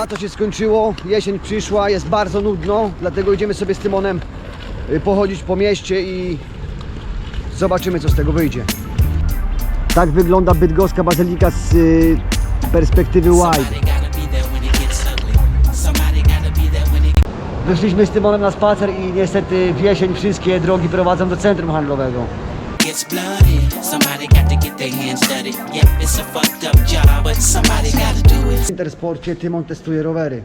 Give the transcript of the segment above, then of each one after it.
Lato się skończyło, jesień przyszła, jest bardzo nudno, dlatego idziemy sobie z Tymonem y, pochodzić po mieście i zobaczymy co z tego wyjdzie. Tak wygląda bydgoska bazylika z y, perspektywy wide. It Wyszliśmy z Tymonem na spacer i niestety w jesień wszystkie drogi prowadzą do centrum handlowego. bloody. Somebody got to get their hands dirty. Yeah, it's a fucked up job, but somebody Intersporcie Tymon testuje rowery.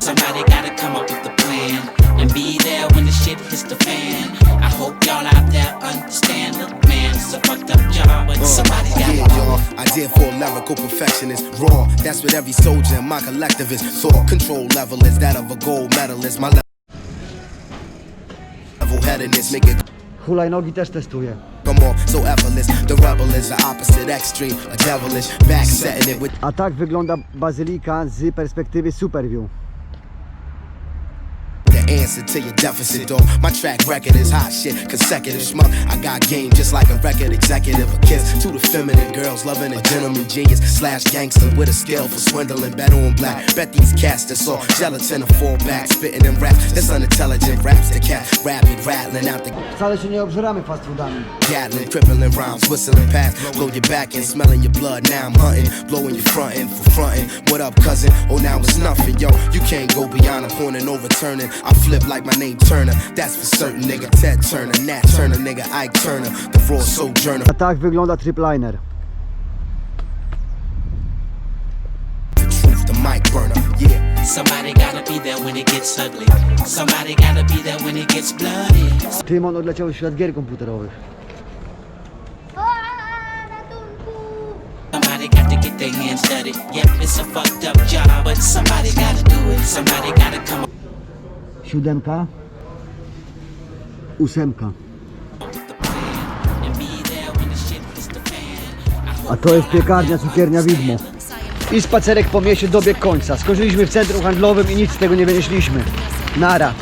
Somebody gotta come up with a plan and be there when the shit hits the fan. I hope y'all out there understand. Look, man, it's a fucked up job, but uh, somebody gotta Yeah, y'all. I did for a lyrical perfectionist. Raw, that's what every soldier in my collectivist thought. Control level is that of a gold medalist. My level headedness make it Hulajnogi też testuję. A tak wygląda bazylika z perspektywy Superview. Answer to your deficit, dog. My track record is hot shit, consecutive schmuck. I got game just like a record executive. A kiss to the feminine girls, loving a gentleman genius slash gangster with a skill for swindling. Better on black. Bet these cats that's all gelatin and fall back, spitting in raps. This unintelligent raps the cat, rapid rattling out the Wcale się nie obżeramy fast foodami. Gatling, crippling rhymes, whistling past, blow your back and smelling your blood. Now I'm hunting, blowing your frontin' for frontin'. What up, cousin? Oh, now it's nothing, yo. You can't go beyond a point and overturning. I flip like my name Turner, that's for certain, nigga. Ted Turner, Nat Turner, nigga. Ike Turner, the raw sojourner. A tak wygląda tripliner. Truth, the mic burner, yeah. Somebody gotta be there when it gets ugly. Somebody gotta be there when it gets bloody. Tymon odleciał w świat gier komputerowych. Somebody got to get their hands dirty. Yeah, it's a fucked up job, but somebody gotta do it. Somebody gotta come up Siódemka. Ósemka. A to jest piekarnia, cukiernia Widmo. I spacerek po mieście dobiegł końca. Skończyliśmy w centrum handlowym i nic z tego nie wynieśliśmy. Nara.